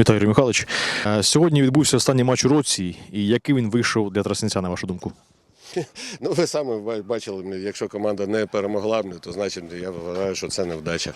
Вітаю, Михайлович. Е, Сьогодні відбувся останній матч у році. І який він вийшов для Тростянця, на вашу думку? Ну, ви самі бачили, якщо команда не перемогла, м, то значить я вважаю, що це невдача.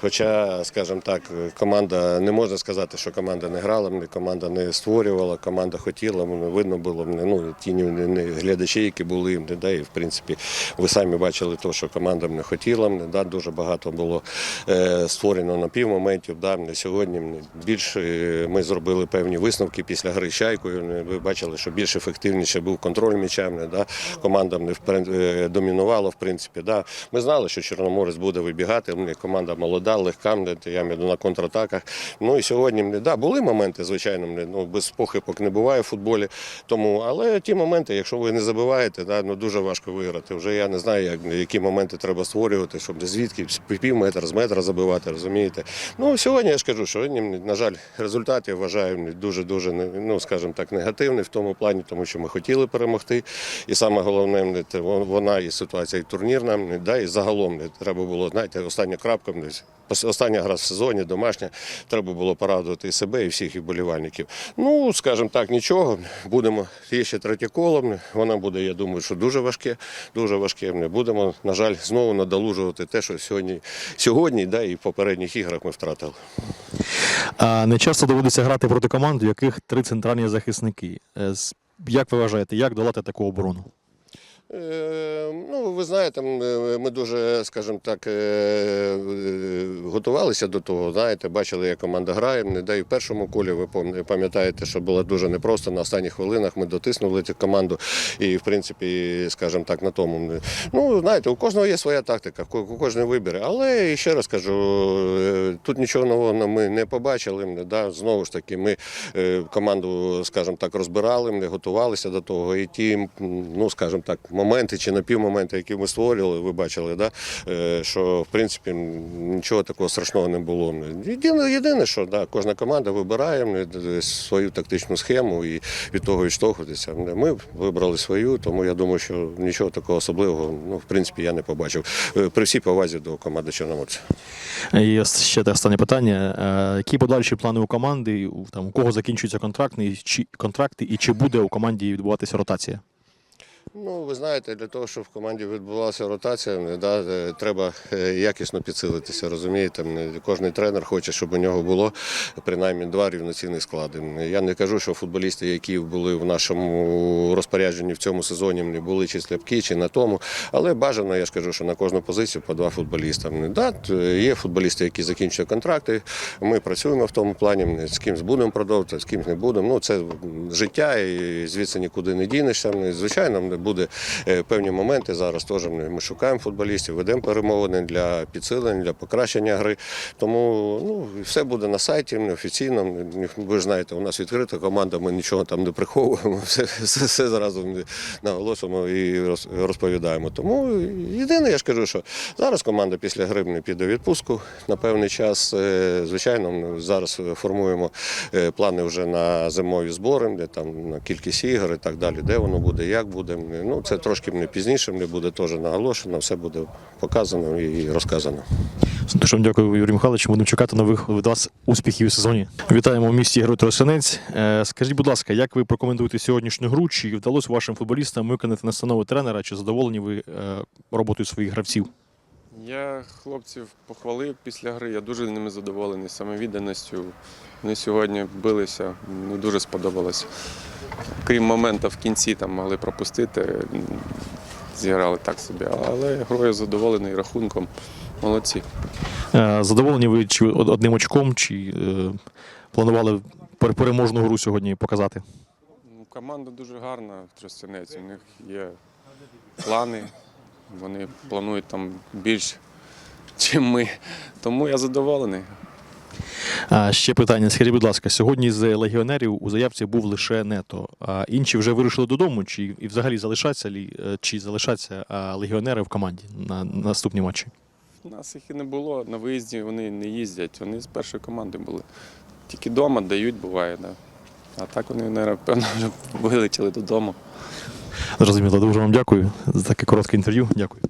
Хоча, скажімо так, команда не можна сказати, що команда не грала, команда не створювала, команда хотіла, видно було ну, ті ні глядачі, які були, м, да, і в принципі ви самі бачили те, що команда не хотіла. Да, дуже багато було е, створено на півмоментів. Да, сьогодні м, більш е, ми зробили певні висновки після гри з чайкою. Ви бачили, що більш ефективніше був контроль м'ячами. Да, команда не е, домінувала, в принципі. Да. Ми знали, що Чорноморець буде вибігати. м, Команда молода, легка, я маю на контратаках. Ну і сьогодні да, були моменти, звичайно, ну, без похибок не буває в футболі. Тому, але ті моменти, якщо ви не забиваєте, да, ну, дуже важко виграти. Вже я не знаю, як, які моменти треба створювати, щоб звідки пів метра, з метра забивати, розумієте. Ну, сьогодні я ж кажу, що на жаль, результат я вважаю дуже-дуже, ну, скажімо так, негативний в тому плані, тому що ми хотіли перемогти. І саме головне, вона і ситуація і турнірна, м, да, і загалом треба було, знаєте, остання крапка, остання гра в сезоні, домашня, треба було порадувати і себе, і всіх і вболівальників. Ну, скажімо так, нічого. Будемо, є ще третє коло. м, Воно буде, я думаю, що дуже важке, дуже важке. м, Будемо, на жаль, знову надолужувати те, що сьогодні, сьогодні да, і в попередніх іграх ми втратили. А не часто доводиться грати проти команд, у яких три центральні захисники. Е, Як ви вважаєте, як долати таку оборону? Е, Ну, ви знаєте, е, ми дуже, скажімо так, е, готувалися до того. Знаєте, бачили, як команда грає. Не дай в першому колі. Ви пам- пам'ятаєте, що було дуже непросто. На останніх хвилинах ми дотиснули цю команду. І, в принципі, скажімо так, на тому. Ну, знаєте, у кожного є своя тактика, у кожного вибір. Але ще раз кажу, тут нічого нового ми не побачили. Да? Знову ж таки, ми команду, скажімо так, розбирали, ми готувалися до того. І ті, ну, скажімо так, моменти чи напівмоменти, які ми створювали, ви бачили, да? е, що в принципі нічого такого страшного не було. Єдине, єдине що да, кожна команда вибирає свою тактичну схему і від того відштовхуватися. Ми вибрали свою, тому я думаю, що нічого такого особливого, ну, в принципі, я не побачив. Е, При всій повазі до команди Чорноморця. І ще те останнє питання. Е, Які подальші плани у команди? Там, у кого закінчуються контрактні, чи, контракти, і чи буде у команді відбуватися ротація? Ну, ви знаєте, для того, щоб в команді відбулася ротація, да, е, треба е, якісно підсилитися. Розумієте, Не кожен тренер хоче, щоб у нього було принаймні два рівноцінних склади. Я не кажу, що футболісти, які були в нашому розпорядженні в цьому сезоні, не були чи слабкі, чи на тому. Але бажано, я ж кажу, що на кожну позицію по два футболіста. Да, є футболісти, які закінчують контракти. Ми працюємо в тому плані, з кимось будемо продовжувати, з кимось не будемо. Ну, це життя, і звідси нікуди не дінешся. Звичайно, буде е, певні моменти. Зараз теж ми шукаємо футболістів, ведемо перемовини для підсилення, для покращення гри. Тому ну, все буде на сайті, офіційно. Ви ж знаєте, у нас відкрита команда, ми нічого там не приховуємо, все, все, все зразу наголошуємо і розповідаємо. Тому єдине, я ж кажу, що зараз команда після гри не піде відпустку на певний час. Е, Звичайно, ми зараз формуємо е, плани вже на зимові збори, де там на кількість ігор і так далі, де воно буде, як буде. Ну це трошки не пізніше, не буде теж наголошено, все буде показано і розказано. Дуже вам дякую, Юрій Михайлович. Будемо чекати нових від вас успіхів у сезоні. Вітаємо в місті Герой Тростянець. Е, Скажіть, будь ласка, як ви прокоментуєте сьогоднішню гру? Чи вдалося вашим футболістам виконати настанови тренера? Чи задоволені ви е, роботою своїх гравців? Я хлопців похвалив після гри. Я дуже ними задоволений самовідданістю. Вони сьогодні билися, мені дуже сподобалось. Крім моменту в кінці там могли пропустити, зіграли так собі. Але грою задоволений рахунком. Молодці. Е, Задоволені ви чи одним очком, чи е, планували пер- переможну гру сьогодні показати? Ну, Команда дуже гарна в Тростянець. У них є плани. Вони планують там більш, ніж ми. Тому я задоволений. А ще питання. Скажіть, будь ласка, сьогодні з легіонерів у заявці був лише нето. А інші вже вирушили додому, чи і взагалі залишаться е, чи залишаться легіонери в команді на наступні матчі? У нас їх і не було. На виїзді вони не їздять. Вони з першої команди були. Тільки вдома дають, буває, да. А так вони, напевно, вже вилетіли додому. Зрозуміло, дуже вам дякую за таке коротке інтерв'ю. Дякую.